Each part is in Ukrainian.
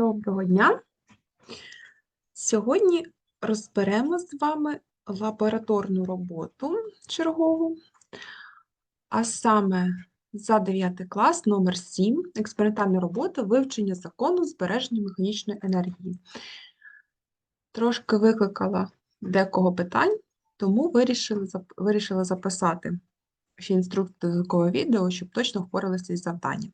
Доброго дня! Сьогодні розберемо з вами лабораторну роботу чергову, а саме за 9 клас, номер 7, експериментальна робота вивчення закону збереження механічної енергії. Трошки викликала декого питань, тому вирішили, зап- вирішила записати ще додаткове відео, щоб точно впоралися із завданням.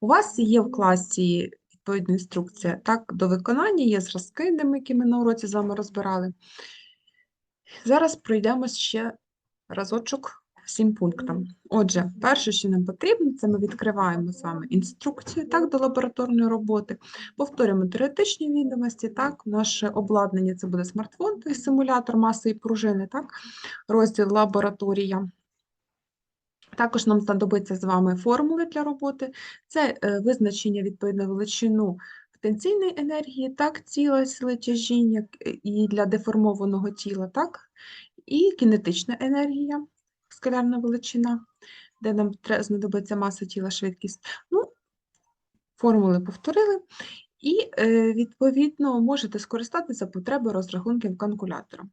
У вас є в класі відповідна інструкція так, до виконання, є зразки, де ми, які ми на уроці з вами розбирали. Зараз пройдемось ще разочок всім пунктам. Отже, перше, що нам потрібно, це ми відкриваємо з вами інструкцію так, до лабораторної роботи, повторюємо теоретичні відомості, так, наше обладнання це буде смартфон, той симулятор маси пружини, так, розділ лабораторія. Також нам знадобиться з вами формули для роботи. Це е, визначення відповідно величину потенційної енергії, так, сили тяжіння і для деформованого тіла, так, і кінетична енергія, скалярна величина, де нам знадобиться маса тіла, швидкість. Ну, формули повторили. І, е, відповідно, можете скористатися потребою розрахунків калькулятора.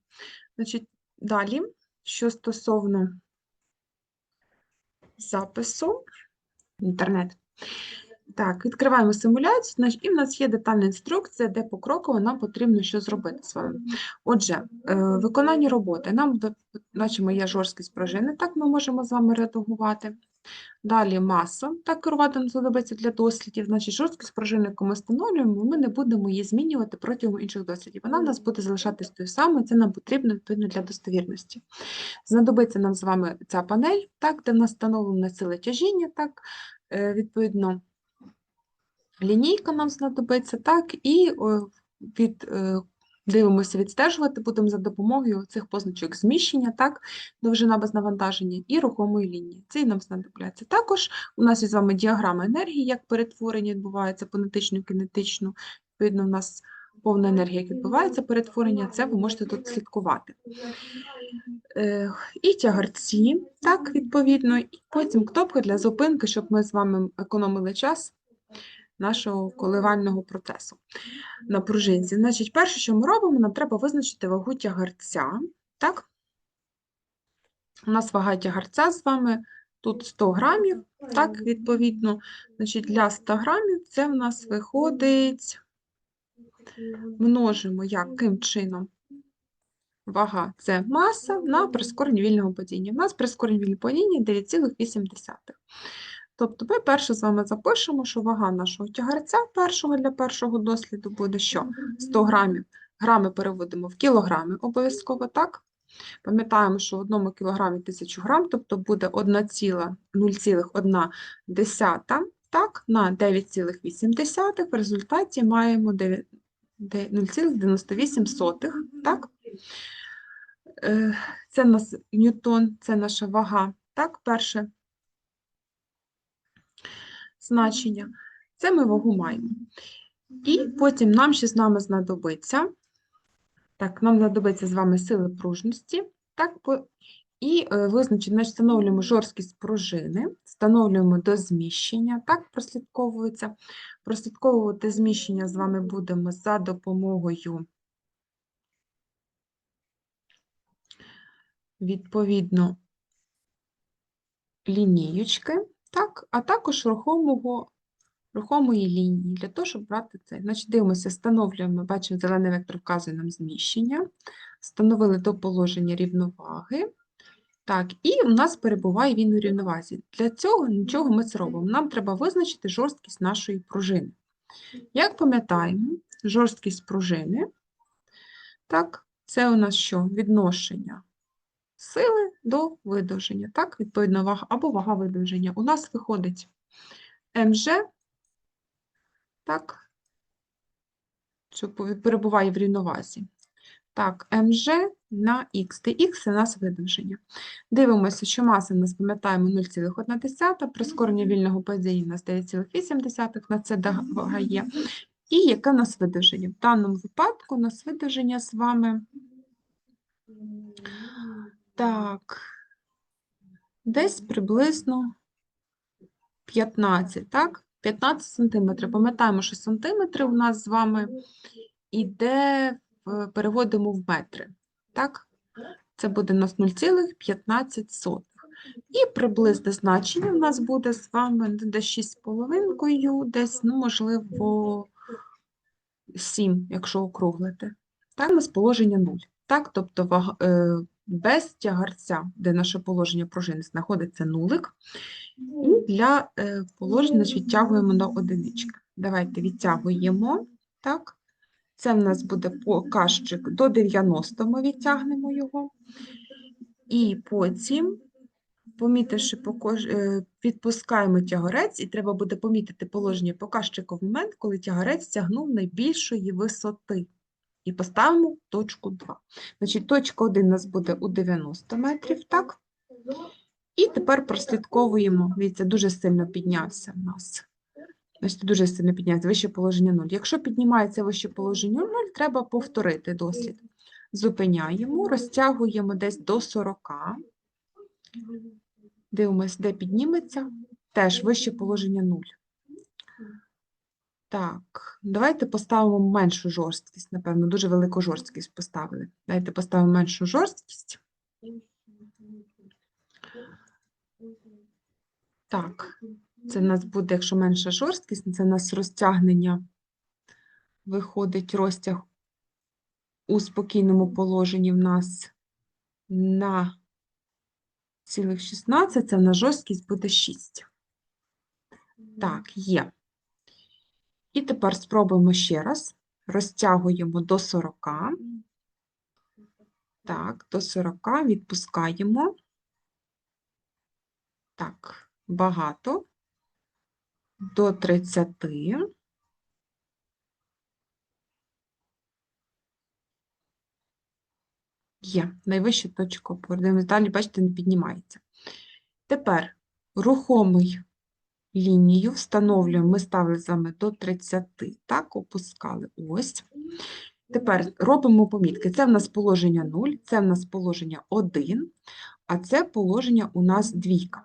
Значить, далі, що стосовно запису інтернет. Так, відкриваємо симуляцію, і в нас є детальна інструкція, де покроково нам потрібно що зробити з вами. Отже, е, виконання роботи. Нам бачимо, є жорсткість пружини, так ми можемо з вами редагувати. Далі маса, так керувати нам знадобиться для дослідів. Значить, жорсткість пружини, яку ми встановлюємо, ми не будемо її змінювати протягом інших дослідів. Вона в нас буде залишатись тою самою, це нам потрібно відповідно для достовірності. Знадобиться нам з вами ця панель, так, де в нас встановлена сила тяжіння, так, е, відповідно, лінійка нам знадобиться, так, і від, дивимося, відстежувати будемо за допомогою цих позначок зміщення, так, довжина без навантаження і рухомої лінії. Це нам знадобляться. Також у нас є з вами діаграма енергії, як перетворення відбувається понетичну, кінетичну. Відповідно, у нас повна енергія, як відбувається перетворення, це ви можете тут слідкувати. Е, І тягарці, так, відповідно, і потім кнопка для зупинки, щоб ми з вами економили час нашого коливального процесу на пружинці. Значить, перше, що ми робимо, нам треба визначити вагу тягарця. Так? У нас вага тягарця з вами тут 100 грамів, так, відповідно. Значить, для 100 грамів це в нас виходить, множимо яким чином? Вага це маса на прискорення вільного падіння. У нас прискорення вільного падіння 9,8. Тобто ми перше з вами запишемо, що вага нашого тягарця першого для першого досліду буде що? 100 грамів. Грами переводимо в кілограми обов'язково, так? Пам'ятаємо, що в одному кілограмі 1000 грам, тобто буде 1,0,1 так, на 9,8. В результаті маємо 0,98, так? Е, Це в нас ньютон, це наша вага, так, перше значення. Це ми вагу маємо. І потім нам ще з нами знадобиться, так, нам знадобиться з вами сили пружності, так, і е, визначимо, значить, встановлюємо жорсткість пружини, встановлюємо до зміщення, так, прослідковується. Прослідковувати зміщення з вами будемо за допомогою відповідно лінієчки, так, а також рухомого, рухомої лінії, для того, щоб брати це. Значить, дивимося, встановлюємо, бачимо, зелений вектор вказує нам зміщення, встановили до положення рівноваги. Так, і у нас перебуває він у рівновазі. Для цього нічого ми це робимо. Нам треба визначити жорсткість нашої пружини. Як пам'ятаємо, жорсткість пружини, так, це у нас що? Відношення сили до видовження, так, відповідно, вага або вага видовження. У нас виходить МЖ, так, що перебуває в рівновазі. Так, МЖ на Х, де Х це у нас видовження. Дивимося, що маса у нас, пам'ятаємо, 0,1, прискорення вільного падіння у нас 9,8, на це вага є. І яке у нас видовження? В даному випадку у нас видовження з вами так, десь приблизно 15, так? 15 сантиметрів. Пам'ятаємо, що сантиметри у нас з вами іде, переводимо в метри. Так? Це буде у нас 0,15. І приблизне значення у нас буде з вами десь 6,5, десь, ну, можливо, 7, якщо округлити. Так, у нас положення 0. Так, тобто вага, е, без тягарця, де наше положення пружини знаходиться нулик, і для е, положення значить, відтягуємо на одинички. Давайте відтягуємо. Так. Це в нас буде показчик до 90, ми відтягнемо його. І потім, помітивши, е, відпускаємо тягарець, і треба буде помітити положення показчика в момент, коли тягарець тягнув найбільшої висоти. І поставимо точку 2. Значить, точка 1 у нас буде у 90 метрів, так? І тепер прослідковуємо, дивіться, дуже сильно піднявся в нас. Значить, дуже сильно піднявся, вище положення 0. Якщо піднімається вище положення 0, треба повторити дослід. Зупиняємо, розтягуємо десь до 40. Дивимось, де підніметься. Теж вище положення 0. Так, давайте поставимо меншу жорсткість, напевно, дуже велику жорсткість поставили. Давайте поставимо меншу жорсткість. Так, це в нас буде, якщо менша жорсткість, це в нас розтягнення, виходить розтяг у спокійному положенні в нас на цілих 16, це в нас жорсткість буде 6. Так, є. І тепер спробуємо ще раз. Розтягуємо до 40. Так, до 40 відпускаємо. Так, багато. До 30. Є, найвища точка опори. Далі, бачите, не піднімається. Тепер рухомий лінію встановлюємо, ми вами до 30, так, опускали, ось. Тепер робимо помітки. Це в нас положення 0, це в нас положення 1, а це положення у нас двійка.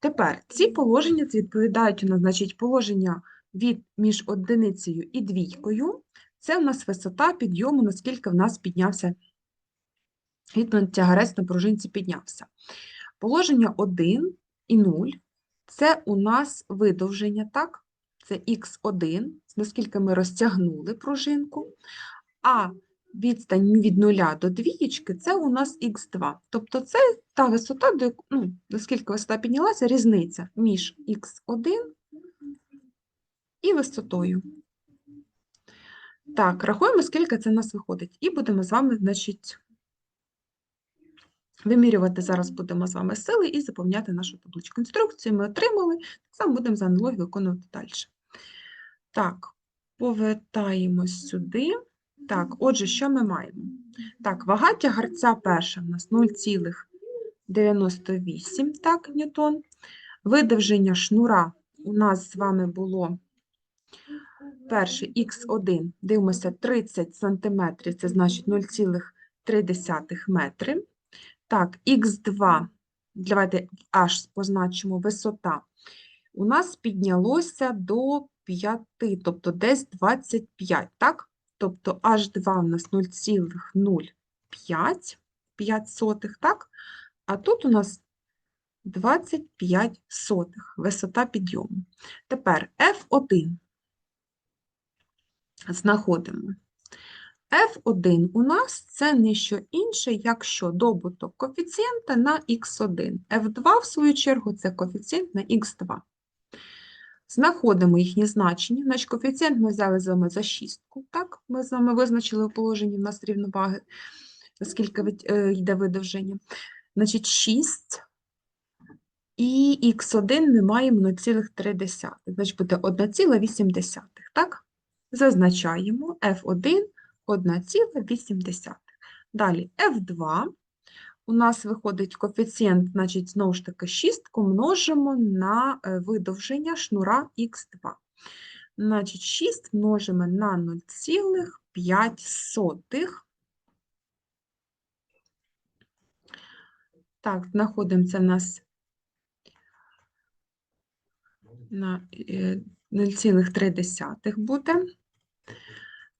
Тепер ці положення відповідають у нас, значить, положення від між одиницею і двійкою. Це в нас висота підйому, наскільки в нас піднявся, відповідно, тягарець на пружинці піднявся. Положення 1 і 0 це у нас видовження, так? Це х1, наскільки ми розтягнули пружинку, а відстань від нуля до двієчки – це у нас х2. Тобто це та висота, до, ну, наскільки висота піднялася, різниця між х1 і висотою. Так, рахуємо, скільки це в нас виходить. І будемо з вами, значить, вимірювати зараз будемо з вами сили і заповняти нашу табличку. Інструкцію ми отримали, так само будемо за аналогію виконувати далі. Так, повертаємось сюди. Так, отже, що ми маємо? Так, вага тягарця перша в нас 0,98 так, ньютон. Видовження шнура у нас з вами було перше х1, дивимося 30 см, це значить 0,3 метри. Так, х2, давайте аж позначимо висота. У нас піднялося до 5, тобто десь 25, так? Тобто h2 у нас 0,05, 5 сотих, так? А тут у нас 25 сотих висота підйому. Тепер F1 знаходимо. F1 у нас це не що інше, як що добуток коефіцієнта на x1. F2, в свою чергу, це коефіцієнт на x2. Знаходимо їхні значення. Значить, коефіцієнт ми взяли з вами за шістку. Так, ми з вами визначили у положенні в нас рівноваги, скільки е, йде видовження. Значить, 6 і х1 ми маємо 0,3. Значить, буде 1,8. Так? Зазначаємо F1 1,8. Далі F2. У нас виходить коефіцієнт, значить, знову ж таки, шістку множимо на е, видовження шнура х2. Значить, 6 множимо на 0,5. Так, знаходимо це в нас на е, 0,3 буде.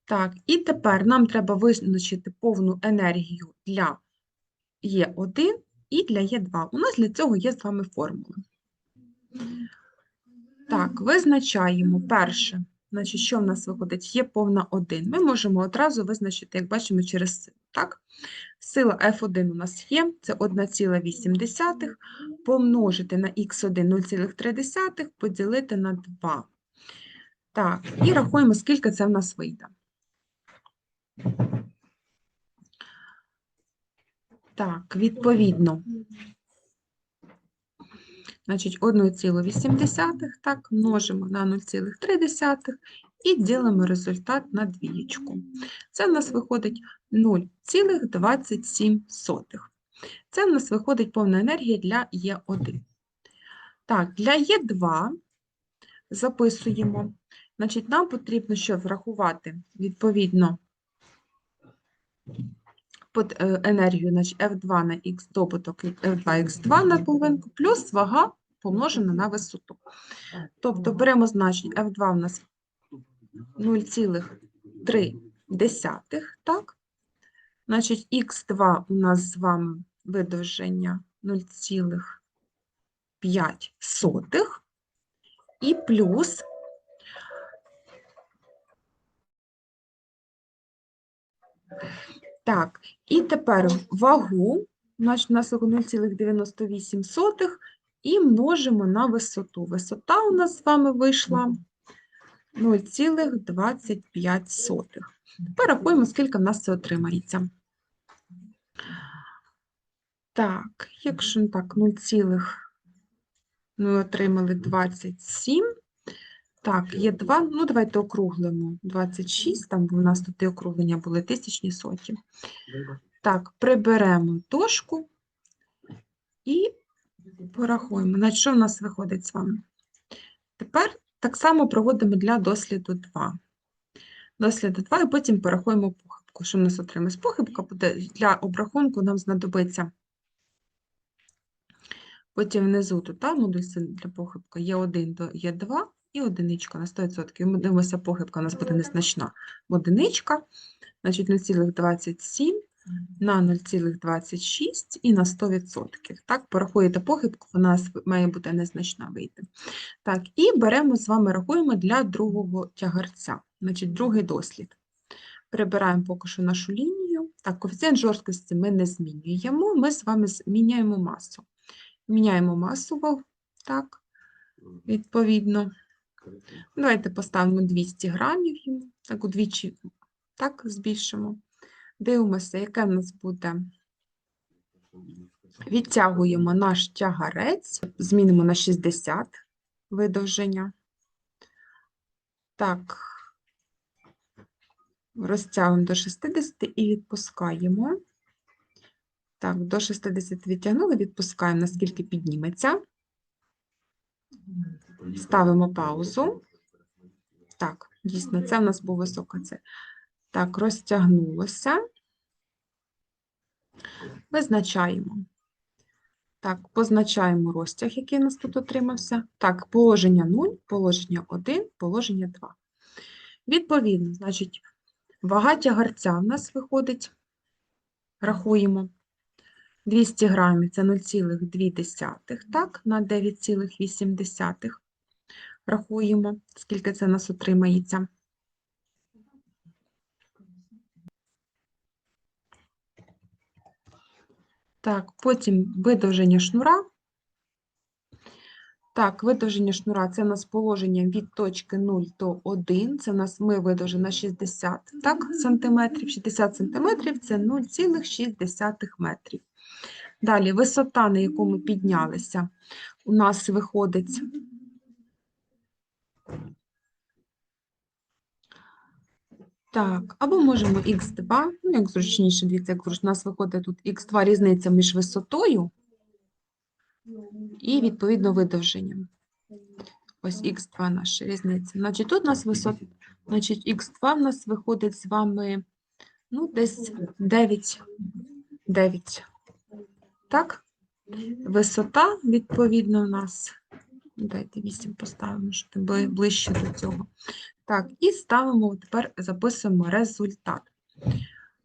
Так, і тепер нам треба визначити повну енергію для Е1 і для Е2. У нас для цього є з вами формула. Так, визначаємо перше. Значить, що в нас виходить? Є повна 1. Ми можемо одразу визначити, як бачимо, через. Так? Сила F1 у нас є, це 1,8, помножити на х1 0,3, поділити на 2. Так, і рахуємо, скільки це в нас вийде. Так, відповідно. Значить, 1,8, так, множимо на 0,3 і ділимо результат на двієчку. Це в нас виходить 0,27. Це в нас виходить повна енергія для Е1. Так, для Е2 записуємо. Значить, нам потрібно що врахувати відповідно енергію, значить F2 на х добуток і F2х2 на половинку, плюс вага помножена на висоту. Тобто беремо значення F2 у нас 0,3, так? Значить, х2 у нас з вами видовження 0,5 і плюс Так, і тепер вагу, значить, у нас 0,98 і множимо на висоту. Висота у нас з вами вийшла 0,25. Тепер рахуємо, скільки в нас це отримається. Так, якщо так, 0, ми отримали 27. Так, є 2, ну давайте округлимо. 26, там у нас тут і округлення були тисячні соті. Так, приберемо дошку і порахуємо. Значить, що в нас виходить з вами? Тепер так само проводимо для досліду 2. Досліду 2 і потім порахуємо похибку. Що в нас отримається? Похибка буде для обрахунку нам знадобиться. Потім внизу тут та, модуль для похибки є 1 до є 2 і одиничка на 100%. Ми дивимося, похибка у нас буде незначна. Одиничка, значить 0,27 на 0,26 і на 100%. Так, порахуєте похибку, вона має бути незначна вийти. Так, і беремо з вами, рахуємо для другого тягарця, значить, другий дослід. Прибираємо поки що нашу лінію. Так, коефіцієнт жорсткості ми не змінюємо, ми з вами зміняємо масу. Міняємо масу, так, відповідно. Давайте поставимо 200 грамів йому, так удвічі так, збільшимо. Дивимося, яке в нас буде. Відтягуємо наш тягарець, змінимо на 60 видовження. Так, розтягуємо до 60 і відпускаємо. Так, до 60 відтягнули, відпускаємо, наскільки підніметься. Ставимо паузу. Так, дійсно, це в нас був висока це. Так, розтягнулося. Визначаємо. Так, позначаємо розтяг, який у нас тут отримався. Так, положення 0, положення 1, положення 2. Відповідно, значить, вага тягарця в нас виходить, рахуємо. 200 грамів це 0,2, так, на 9,8. Рахуємо, скільки це нас отримається. Так, потім видовження шнура. Так, видовження шнура це у нас положення від точки 0 до 1. Це у нас ми видовжили на 60 так, сантиметрів. 60 сантиметрів це 0,6 метрів. Далі висота, на яку ми піднялися, у нас виходить Так, або можемо х2, ну, як зручніше, дивіться, як зручно. У нас виходить тут х2 різниця між висотою і, відповідно, видовженням. Ось х2 наша різниця. Значить, тут у нас висота, значить, х2 в нас виходить з вами, ну, десь 9, 9. Так? Висота, відповідно, у нас Дайте 8 поставимо, щоб ближче до цього. Так, і ставимо, тепер записуємо результат.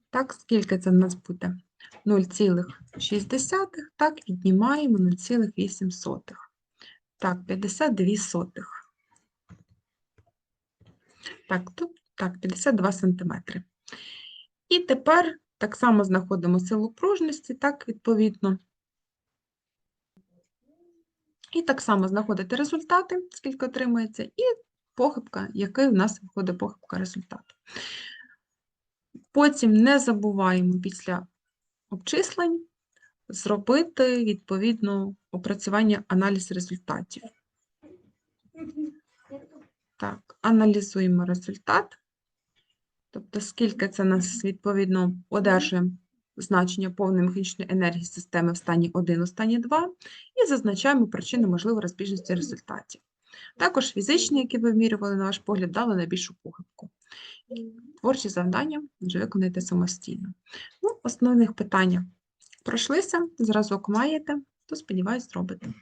Так, скільки це в нас буде? 0,6, так, віднімаємо 0,8. Так, 52 сотих. Так, тут, так, 52 сантиметри. І тепер так само знаходимо силу пружності, так, відповідно. І так само знаходите результати, скільки отримується, і похибка, який у нас виходить похибка результату. Потім не забуваємо після обчислень зробити відповідно опрацювання аналіз результатів. Так, аналізуємо результат. Тобто, скільки це нас відповідно одержуємо значення повної механічної енергії системи в стані 1, у стані 2, і зазначаємо причини можливої розбіжності результатів. Також фізичні, які ви вимірювали, на ваш погляд, дали найбільшу похибку. Творчі завдання вже виконуєте самостійно. Ну, основних питання пройшлися, зразок маєте, то сподіваюсь, зробите.